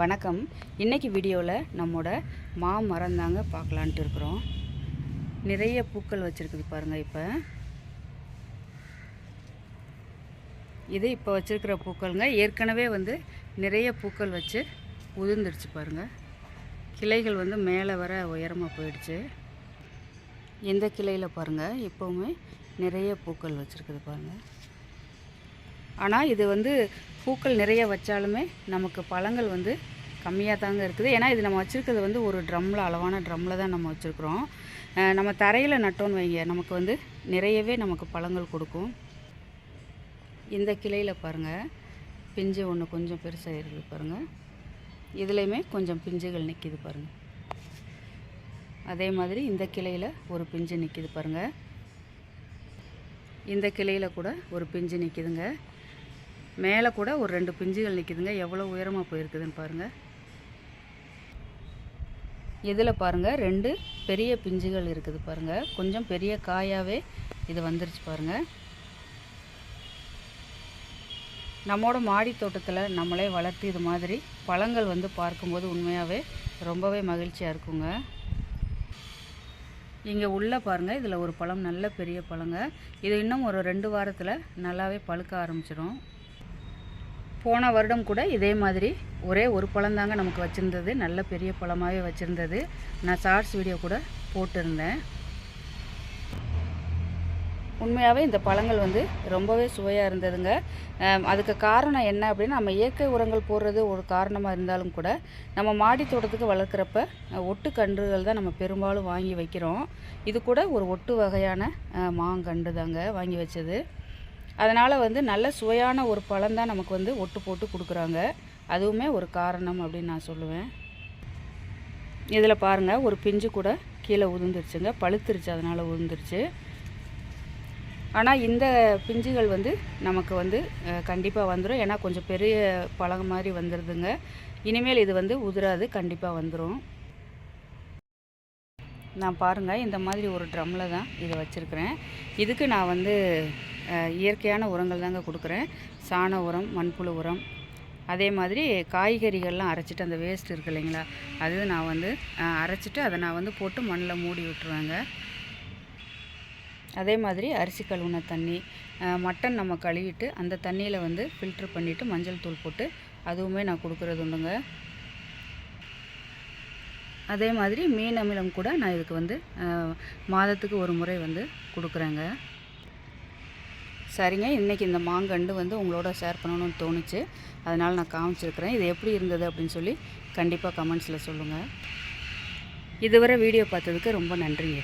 வணக்கம். இன்றைக்கி வீடியோவில் நம்மோட மாமரம் தாங்க பார்க்கலான்ட்டு இருக்கிறோம். நிறைய பூக்கள் வச்சுருக்குது பாருங்கள் இப்போ. இது இப்போ வச்சுருக்கிற பூக்கள்ங்க. ஏற்கனவே வந்து நிறைய பூக்கள் வச்சு உதிர்ந்துடுச்சு பாருங்கள் கிளைகள் வந்து மேலே வர உயரமாக போயிடுச்சு. எந்த கிளையில் பாருங்கள் இப்போவுமே நிறைய பூக்கள் வச்சுருக்குது பாருங்கள் ஆனால் இது வந்து பூக்கள் நிறைய வச்சாலுமே நமக்கு பழங்கள் வந்து கம்மியாக தாங்க இருக்குது. ஏன்னா இது நம்ம வச்சுருக்கிறது வந்து ஒரு ட்ரம்மில் அளவான ட்ரம்மில் தான் நம்ம வச்சுருக்குறோம். நம்ம தரையில் நட்டோன்னு வைங்க நமக்கு வந்து நிறையவே நமக்கு பழங்கள் கொடுக்கும். இந்த கிளையில் பாருங்கள் பிஞ்சு ஒன்று கொஞ்சம் பெருசாக இருக்குது பாருங்கள் இதுலேயுமே கொஞ்சம் பிஞ்சுகள் நிற்கிது பாருங்கள் அதே மாதிரி இந்த கிளையில் ஒரு பிஞ்சு நிற்கிது பாருங்கள் இந்த கிளையில் கூட ஒரு பிஞ்சு நிற்கிதுங்க மேலே கூட ஒரு ரெண்டு பிஞ்சுகள் நிற்கிதுங்க எவ்வளோ உயரமாக போயிருக்குதுன்னு பாருங்கள் இதில் பாருங்கள் ரெண்டு பெரிய பிஞ்சுகள் இருக்குது பாருங்கள் கொஞ்சம் பெரிய காயாகவே இது வந்துருச்சு பாருங்கள் நம்மோட மாடி தோட்டத்தில் நம்மளே வளர்த்து இது மாதிரி பழங்கள் வந்து பார்க்கும்போது உண்மையாகவே ரொம்பவே மகிழ்ச்சியாக இருக்குங்க. இங்கே உள்ளே பாருங்கள் இதில் ஒரு பழம் நல்ல பெரிய பழங்க. இது இன்னும் ஒரு ரெண்டு வாரத்தில் நல்லாவே பழுக்க ஆரம்பிச்சிடும் போன வருடம் கூட இதே மாதிரி ஒரே ஒரு பழம் தாங்க நமக்கு வச்சுருந்தது. நல்ல பெரிய பழமாகவே வச்சுருந்தது. நான் ஷார்ட்ஸ் வீடியோ கூட போட்டிருந்தேன். உண்மையாகவே இந்த பழங்கள் வந்து ரொம்பவே சுவையாக இருந்ததுங்க. அதுக்கு காரணம் என்ன அப்படின்னா நம்ம இயற்கை உரங்கள் போடுறது ஒரு காரணமாக இருந்தாலும் கூட நம்ம மாடி தோட்டத்துக்கு வளர்க்குறப்ப ஒட்டு கன்றுகள் தான் நம்ம பெரும்பாலும் வாங்கி வைக்கிறோம். இது கூட ஒரு ஒட்டு வகையான மாங்கன்று தாங்க வாங்கி வச்சது. அதனால் வந்து நல்ல சுவையான ஒரு பழம் தான் நமக்கு வந்து ஒட்டு போட்டு கொடுக்குறாங்க. அதுவுமே ஒரு காரணம் அப்படின்னு நான் சொல்லுவேன். இதில் பாருங்கள் ஒரு பிஞ்சு கூட கீழே உதிர்ந்துருச்சுங்க. பழுத்துருச்சு அதனால் உதிர்ந்துருச்சு. ஆனால் இந்த பிஞ்சுகள் வந்து நமக்கு வந்து கண்டிப்பாக வந்துடும் ஏன்னா கொஞ்சம் பெரிய பழம் மாதிரி வந்துடுதுங்க இனிமேல் இது வந்து உதிராது கண்டிப்பாக வந்துடும் நான் பாருங்கள் இந்த மாதிரி ஒரு ட்ரம்மில் தான் இதை வச்சுருக்கிறேன். இதுக்கு நான் வந்து இயற்கையான உரங்கள் தாங்க கொடுக்குறேன். சாண உரம் மண்புழு உரம். அதே மாதிரி காய்கறிகள்லாம் அரைச்சிட்டு அந்த வேஸ்ட் இருக்கு இல்லைங்களா அது நான் வந்து அரைச்சிட்டு அதை நான் வந்து போட்டு மண்ணில் மூடி விட்டுருவேங்க. அதே மாதிரி அரிசி கழுவுன தண்ணி மட்டன் நம்ம கழுவிட்டு அந்த தண்ணியில் வந்து ஃபில்ட்ரு பண்ணிவிட்டு மஞ்சள் தூள் போட்டு அதுவுமே நான் கொடுக்குறது உண்டுங்க. அதே மாதிரி மீன் அமிலம் கூட நான் இதுக்கு வந்து மாதத்துக்கு ஒரு முறை வந்து கொடுக்குறேங்க. சரிங்க இன்றைக்கி இந்த மாங்கண்டு வந்து உங்களோட ஷேர் பண்ணணும்னு தோணுச்சு. அதனால் நான் காமிச்சிருக்கிறேன். இது எப்படி இருந்தது அப்படின்னு சொல்லி கண்டிப்பாக கமெண்ட்ஸில் சொல்லுங்கள் இதுவரை வீடியோ பார்த்ததுக்கு ரொம்ப நன்றிங்க.